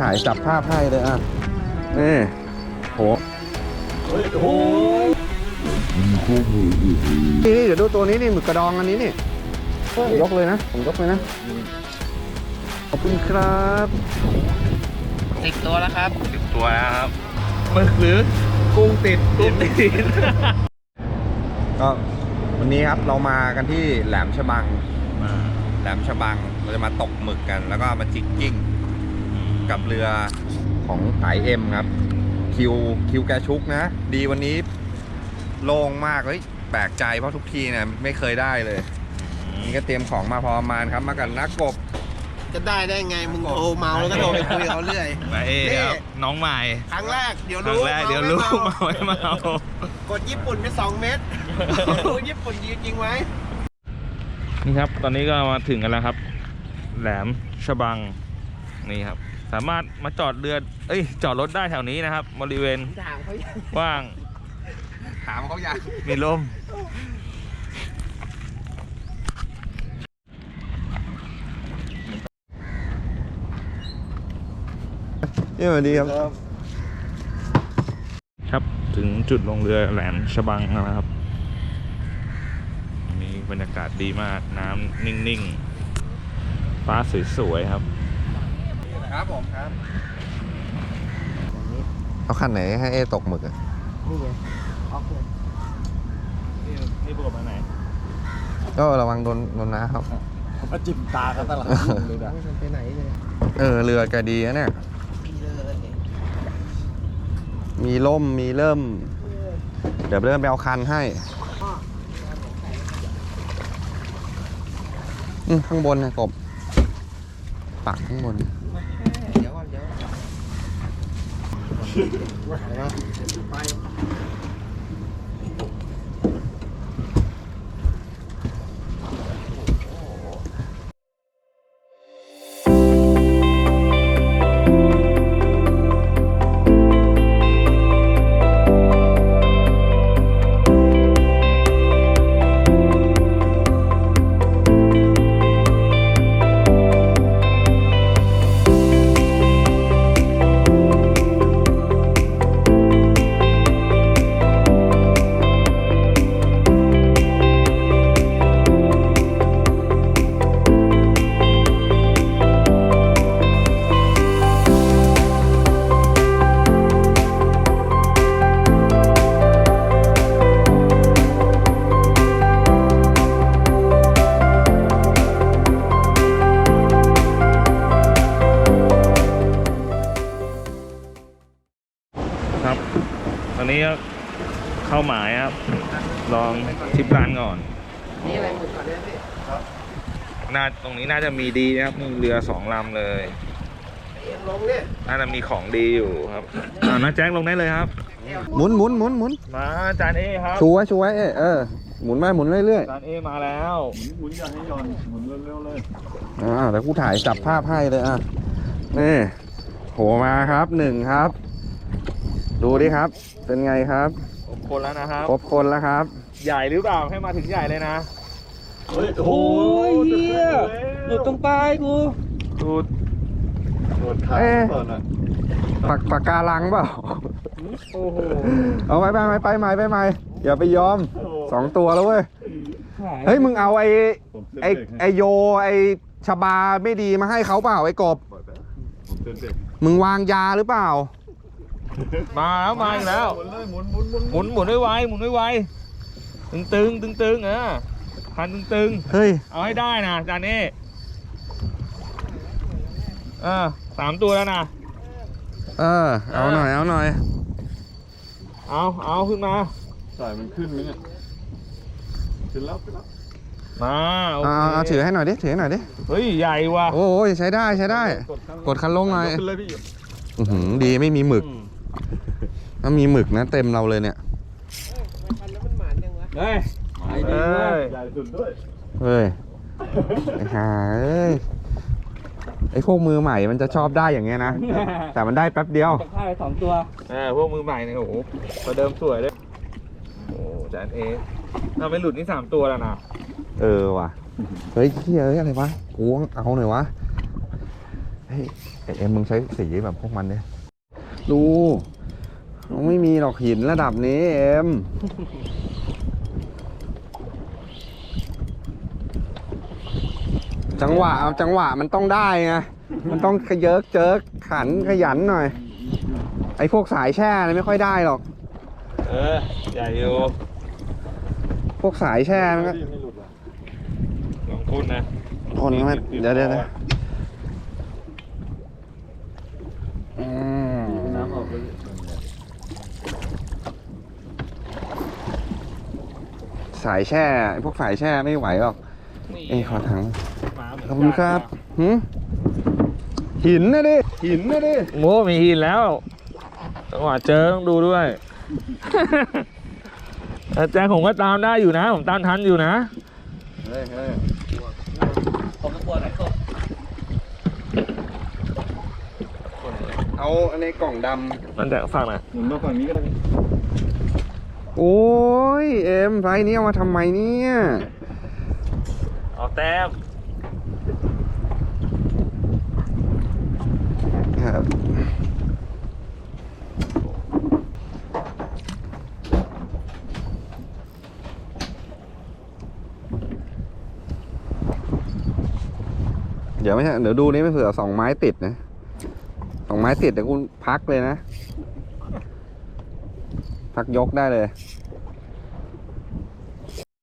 ถ่ายจับภาพให้เลยอะนี่โหนี่นี่เดี๋ยวดูตัวนี้นี่หมึกกระดองอันนี้นี่ยกเลยนะ ผมยกเลยนะ ขอบคุณครับสิบตัวแล้วครับตัวนะครับหมึกหรือกุ้งติดกุ้งติดก็วันนี้ครับเรามากันที่แหลมฉบังแหลมฉบังเราจะมาตกหมึกกัน แล้วก็มาจิกกิ้ง กับเรือของสายเอ็มครับ คิวคิวแกชุกนะ ดีวันนี้โล่งมากเฮ้ยแปลกใจเพราะทุกทีเนี่ยไม่เคยได้เลย นี่ก็เตรียมของมาพอประมาณครับมากันนักกบ จะได้ได้ไงมึงโทรเมาแล้วก็โทรไปคุยกับเขาเรื่อย มาเอครับน้องใหม่ครั้งแรกเดี๋ยวครั้รู้งแรกเดี๋ยวรู้เมาเมาไม่เมากดญี่ปุ่นไปสองเม็ดญี่ปุ่นยิงจริงไหมนี่ครับ ตอนนี้ก็มาถึงกันแล้วครับ แหลมฉบังนี่ครับ สามารถมาจอดเรือ เอ้ย จอดรถได้แถวนี้นะครับ บริเวณถามเขายังว่าง ถามเขายังมีลม นี่สวัสดีครับ ครับถึงจุดลงเรือแหลมฉบังแล้วนะครับมีบรรยากาศดีมากน้ำนิ่งๆ ฟ้าสวยๆครับ ครับผมครับเอาคันไหนให้เอตกหมึกอะนี่ไงออกเลยนี่นี่ประกบมาไหนก็ระวังโดนโดนน้ำครับมาจิ้มตากันตลอดเลยนะไม่ทันไปไหนเลยเออเรือแกดีนะเนี่ยมีเลยมีล่มมีเริ่ม เดี๋ยวเริ่มไปเอาคันให้อืมข้างบนนะกบปักข้างบนเดี๋ยวก่อนเดี๋ยวก่อน ไปครั อนนี้ก็เข้าหมายครับ ลองทิปร้านก่อนนี่อะไรหมึกก่อนเลยพี่น่าตรงนี้น่าจะมีดีนะครับมีเรือสองลำเลยเอียงลงเนี่ยน่าจะมีของดีอยู่ครับอ่าน้าแจ็คลงได้เลยครับ หมุนหมุนหมุนหมุนมาจานเอครับชูไว้ชูไว้เอเออหมุนไปหมุนเรื่อยจานเอมาแล้วหมุนอย่าให้ย้อนหมุนเร็วๆเลยๆอ่าเดี๋ยวกูถ่ายจับภาพให้เลยอะนี่โผล่มาครับหนึ่งครับ ดูดิครับ เป็นไงครับ ครบคนแล้วนะครับ ครบคนแล้วครับ ใหญ่หรือเปล่าให้มาถึงใหญ่เลยนะเฮ้ยโอ้ยเหี้ยหลุดตรงปลายกูดูดโดนขาก่อนอะปากปากการังเปล่า โอ้โหเอาไปไปไปไปใหม่ไปใหม่อย่าไปยอมสองตัวแล้วเว้ยเฮ้ยมึงเอาไอ้ไอ้ไอโยไอ้ชบาไม่ดีมาให้เขาเปล่าไอ้กบผมเต้นเด็กมึงวางยาหรือเปล่า มาแล้วมาอีกแล้ว หมุนเลยหมุนหมุนหมุนหมุนหมุนไว้ไวหมุนไว้ไวตึงตึงตึงตึงๆเออพันตึงตึงเฮ้ยๆเอาให้ได้นะจานเอเออสามตัวแล้วนะ เออ เอาหน่อย เอาหน่อย เอาเอาขึ้นมา สายมันขึ้นไหมเนี่ยขึ้นแล้วขึ้นแล้วมาโอเอาเคเอาเอาถือให้หน่อยดิ ถือให้หน่อยดิ เฮ้ยใหญ่ว่ะโอ้ยใช้ได้ใช้ได้ กดคันลงหน่อย ขึ้นเลยพี่อื้อหือดีไม่มีหมึก ถ้ามีหมึกนะเต็มเราเลยเนี่ยพันแล้วมันหมานยังวะเฮ้ยไอ้ดีเว้ยใหญ่สุดด้วยเฮ้ยไอ้ห่าเอ้ยไอ้พวกมือใหม่มันจะชอบได้อย่างเงี้ยนะ แต่มันได้แป๊บเดียวจะฆ่าไปสองตัวเออพวกมือใหม่เนี่ยโอ้โหประเดิมสวยเลยโอ้จานเอเราไปหลุดนี่สามตัวแล้วนะเออว่ะเฮ้ยเฮียเอ้ยอะไรวะกูเอาหน่อยวะเฮ้ยไอ้เอ็มมึงใช้สีแบบพวกมันเนี่ย ดูมันไม่มีหรอกหินระดับนี้เอ็มจังหวะจังหวะมันต้องได้ไงมันต้องขยเยิกเจิกขันขยันหน่อย ไอ้พวกสายแช่เนี่ยไม่ค่อยได้หรอก เออใหญ่อยู่พวกสายแช่มันก็ที่ไม่หลุดอะลองพูดนะทนไหมเดี๋ยวเดี๋ยวเดี๋ยวอืม น้ำออกไป สายแช่ไอ้พวกสายแช่ไม่ไหวหรอกนี่เอ้ยขอถังหมาเหมืนขอบคุณครับหืมหินนะดิ หินนะดิ โอ้มีหินแล้ว จังหวะเจอต้องดูด้วยแต่แจ็คผมก็ตามได้อยู่นะ ผมตามทันอยู่นะเฮ้ยเฮ้ยผมก็กลัวไหนก็เอาอันในกล่องดมันแจ็คฝากหน่อยหมุนมาฝั่งนี้ก็ได้ำ โอ้ยเอ็มไฟนี้เอามาทำไมเนี่ยเอาแต้มครับเดี๋ยวไม่ใช่เดี๋ยวดูนี่ไม่เผื่อสองไม้ติดนะสองไม้ติดเดี๋ยวกูพักเลยนะ พักยกได้เลย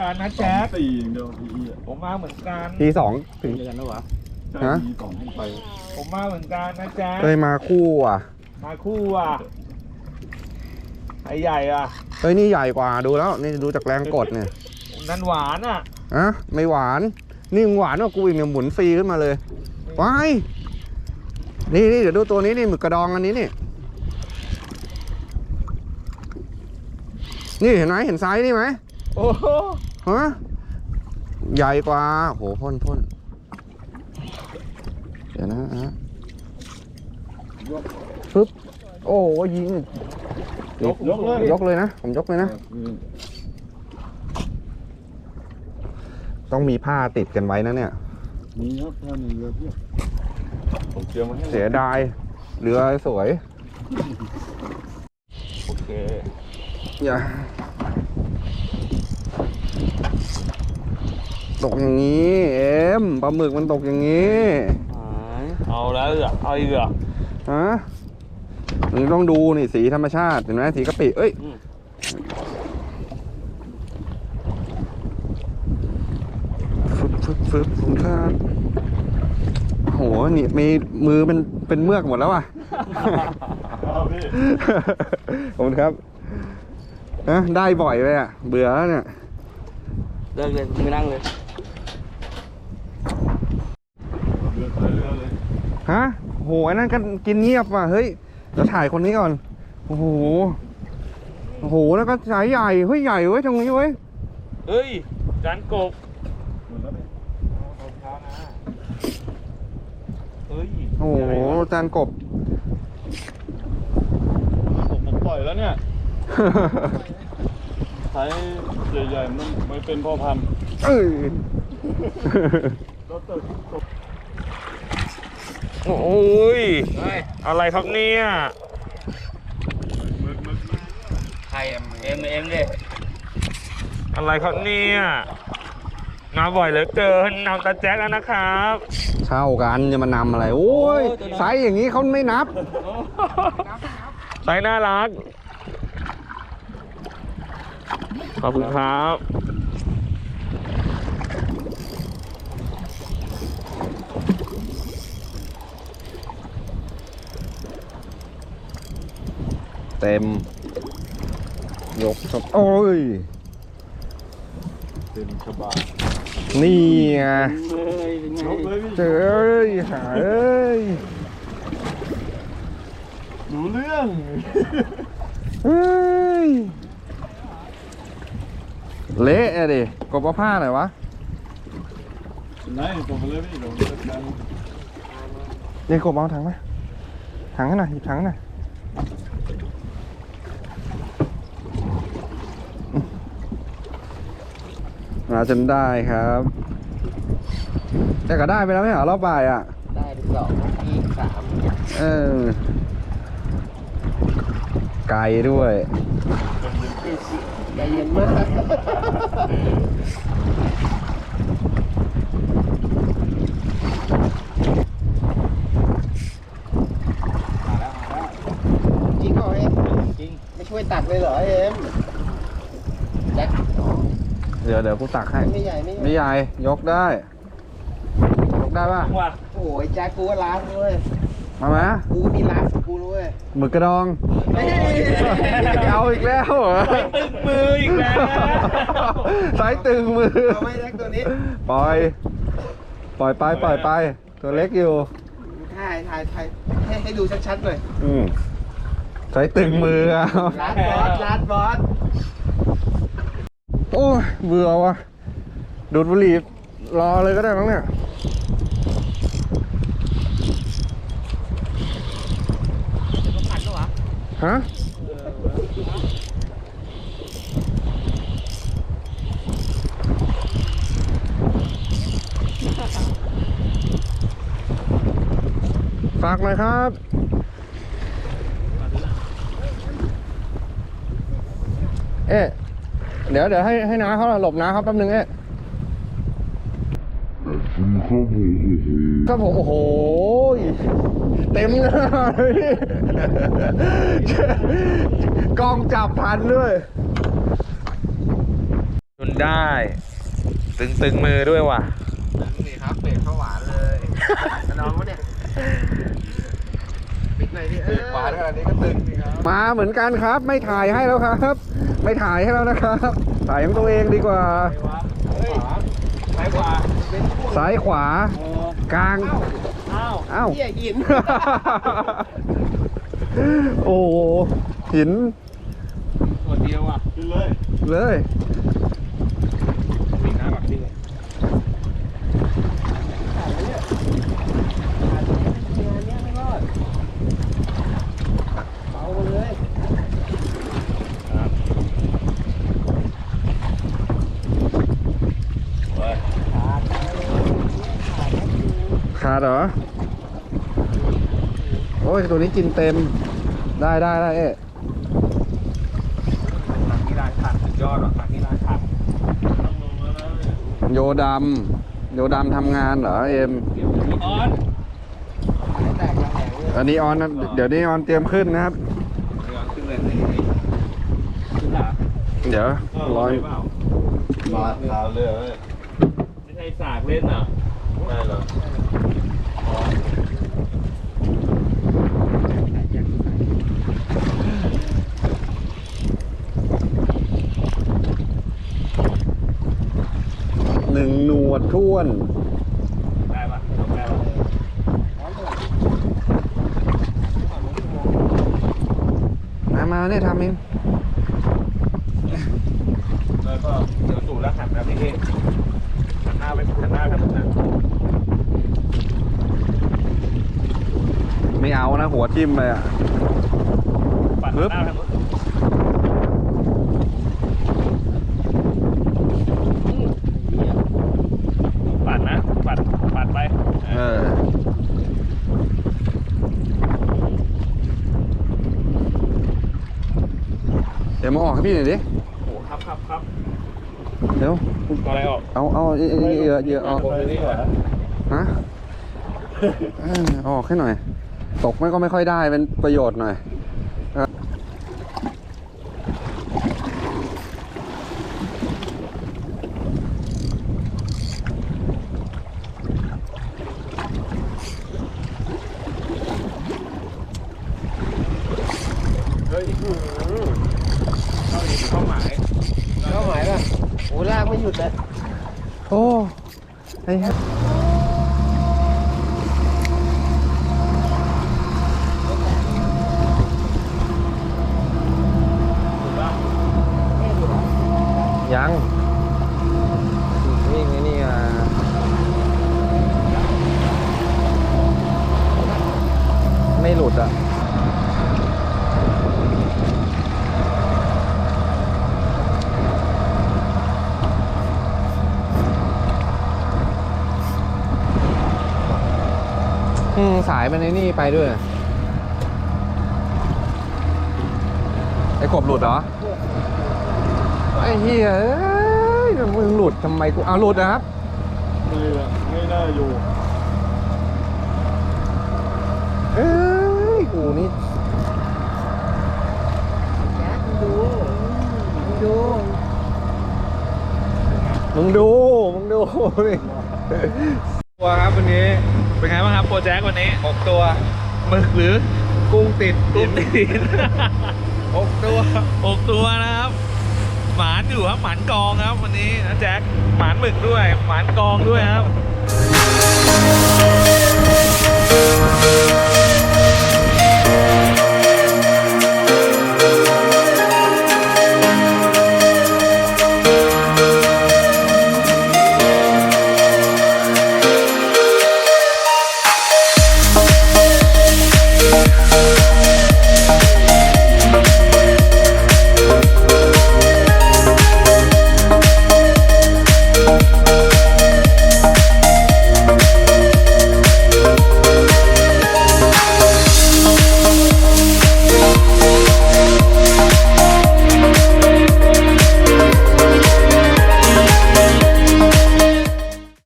การนะแจ็คสี่อย่างเดียวทีอะผมมาเหมือนกันทีสองถึง เจอกันแล้ววะใช่ฮะทีสองขึ้นไปผมมาเหมือนกันนะแจ็คเอ้ยมาคู่อะมาคู่อะไอ้ใหญ่อะเฮ้ยนี่ใหญ่กว่าดูแล้วนี่ดูจากแรงกดเนี่ยนั่นหวานอะอะไม่หวานนี่มึงหวานกว่ากูอีกเนี่ยหมุนฟรีขึ้นมาเลยว้ายนี่นี่เดี๋ยวดูตัวนี้นี่หมึกกระดองอันนี้นี่ นี่เห็นไหมเห็นไซส์นี่ไหมโอ้โหฮะใหญ่กว่าโหพ่นพ่นเดี๋ยวนะฮะปึ๊บโอ้ยิงยกยกเลยยกเลยนะ ผมยกเลยนะอืมต้องมีผ้าติดกันไว้นะเนี่ยมีครับท่านเรือเพียบผมเตรียมมาให้เสียดายเรือสวย โอเค อย่าตกอย่างนี้ เอ็มปลาหมึกมันตกอย่างนี้ เอาแล้วเหรอเอาอีกเหรอฮะมึงต้องดูนี่สีธรรมชาติเห็นไหมสีกะปิเอ้ยอืมฟึบฟึบฟึบผมครับโหนี่มีมือเป็นเป็นเมือกหมดแล้วอะเอาพี่ขอบคุณครับ นะได้บ่อยเลยอะ เบื่อแล้วเนี่ยเลิกเลยไม่นั่งเลยเรือใส่เรือเลยฮะโหอันนั้นก็กินเงียบว่ะเฮ้ยเดี๋ยวถ่ายคนนี้ก่อน โอ้โหโอ้โหแล้วก็สายใหญ่เฮ้ยใหญ่เว้ยตรงนี้เว้ยเฮ้ยจานกบหมุนแล้วพี่รองเท้านะเฮ้ยโอ้โหใญ่วะจานกบผมผมปล่อยแล้วเนี่ย ใช้ใหญ่ๆมันไม่เป็นพ่อพันธุ์เอ้ยรถตึกตกโอ้ยเฮ้ย อะไรครับเนี่ยมึกมึกใครเอ็มเอ็มเอ็มดิอะไรครับเนี่ยมาบ่อยเหลือเกินนำตาแจ็คแล้วนะครับเช่ากันจะมานำอะไร โอ้ยไซส์อย่างนี้เขาไม่นับไซส์น่ารัก ขอบคุณครับเต็ม ยกชมโอ้ยเป็นชบานี่ไงเฮ้ยเป็นไงยกเลยพี่เจอเอ้ยหาเอ้ยรู้เรื่อง เฮ้ย เละอะดิกบเอาผ้าหน่อยวะไหนผมไปเลยพี่เดี๋ยวผมจัดการเดี๋ยวกบเอาถังมาถังให้หน่อยหยิบถังให้หน่อยมาจนได้ครับแต่ก็ได้ไปแล้วไม่เหรอรอบบ่ายอะ ได้ดิสองอีกสามเออ ไกลด้วย ใจเย็นมาก จริงเหรอเอ็ม จริง ไม่ ช่วยตักเลยเหรอเอ็มแจ็คเดี๋ยวเดี๋ยวกูตักให้ ไม่ใหญ่ไม่ใหญ่ไม่ใหญ่ ยกได้ ยกได้ป่ะ ว่าโอ้ยแจ็คกูก็ล้างด้วยมาไหมกูก็มีล้างของกูด้วยหมึกกระดอง เอาอีกแล้วเหรอตึงมืออีกแล้วสายตึงมือ เอาไม่แจ็คตัวนี้ปล่อย ปล่อยไปปล่อยไป ตัวเล็กอยู่ถ่ายถ่ายถ่ายให้ให้ดูชัดๆหน่อย อืม สายตึงมือเอาร้านบอสร้านบอสโอ้ยเบื่อว่ะ ดูดบุหรี่รอเลยก็ได้มั้งเนี่ยฮะฝากหน่อยครับ เอ๊ะเดี๋ยวเดี๋ยวให้ให้น้าเขาหลบน้าเขาแป๊บนึงเอ๊ะครับผมโอ้โหเต็มหน้าเลยกล้องจับทันด้วยจนได้ ตึงตึงมือด้วยว่ะนี่ครับเปลี่ยนข้าวหวานเลยน้องวะเนี่ยปิดหน่อยดิเออหวานขนาดนี้ก็ตึงสิครับมาเหมือนกันครับ ไม่ถ่ายให้แล้วครับ ไม่ถ่ายให้แล้วนะครับ ถ่ายของตัวเองดีกว่า ซ้ายขวาซ้ายขวากลาง อ้าวอ้าว เหี้ยหิน โอ้โหหิน ตัวเดียวอะ ขึ้นเลย เลย มีน้ำแบบนี้ เบาเลย ขาดเหรอ โอ้ย ตัวนี้กินเต็ม ได้ได้ได้เอ๊ะผักที่ร้านผักสุดยอดว่ะผักที่ร้านผักโยดำโยดำทำงานเหรอเอ็มพี่ออนแตกแล้วแหงเลยอันนี้ออนนะเดี๋ยวนี้ออนเตรียมขึ้นนะครับเรือขึ้นเลยนี่ขึ้นเหรอเดี๋ยวรอยเปล่ามาขาวเลยเว้ยไม่ใช่สากเล่นเหรอได้เหรอ หนึ่งหนวดท้วน ได้ปะได้ปะมามาเนี่ยทำเอง แล้วก็เดี๋ยวสู่แล้วหันนะพี่เอกหันหน้าไปหันหน้าทางนู้นนะ ไม่เอา นะหัวทิ่มไปอะปัดปึ๊บหน้าทางนู้นปัดนะปัดปัดไปเออเดี๋ยวมาออกให้พี่หน่อยดิโอ้ครับครับครับเดี๋ยวก็อะไรออกเอาเอาเยอะเยอะเยอะเอาไปนี่เหรอฮะเออเอาออกให้หน่อย ตกไม่ก็ไม่ค่อยได้เป็นประโยชน์หน่อยเฮ้ยเข้าอีกเข้าหมาย เข้าหมายป่ะโอ้ลากไม่หยุดเลย โอ้ไอ้ฮะ ยังวิ่งไอ้นี่อะไม่หลุดอะอืมสายมันในนี่ไปด้วย ไอ้กบหลุดเหรอ ไอ้เหี้ยเอ้ยมึงหลุดทำไมกูเอาหลุดนะครับไม่ละไม่น่าอยู่เอ้ยกูนี่มึงดู มึงดูนี่ตัวครับวันนี้ เป็นไงบ้างครับโปรแจ็ควันนี้หกตัวหมึกหรือกุ้งติดกุ้งตีนหกตัวหกตัวนะครับ หมานอยู่ครับหมานกองครับวันนี้นะแจ็คหมานหมึกด้วยหมานกองด้วยครับ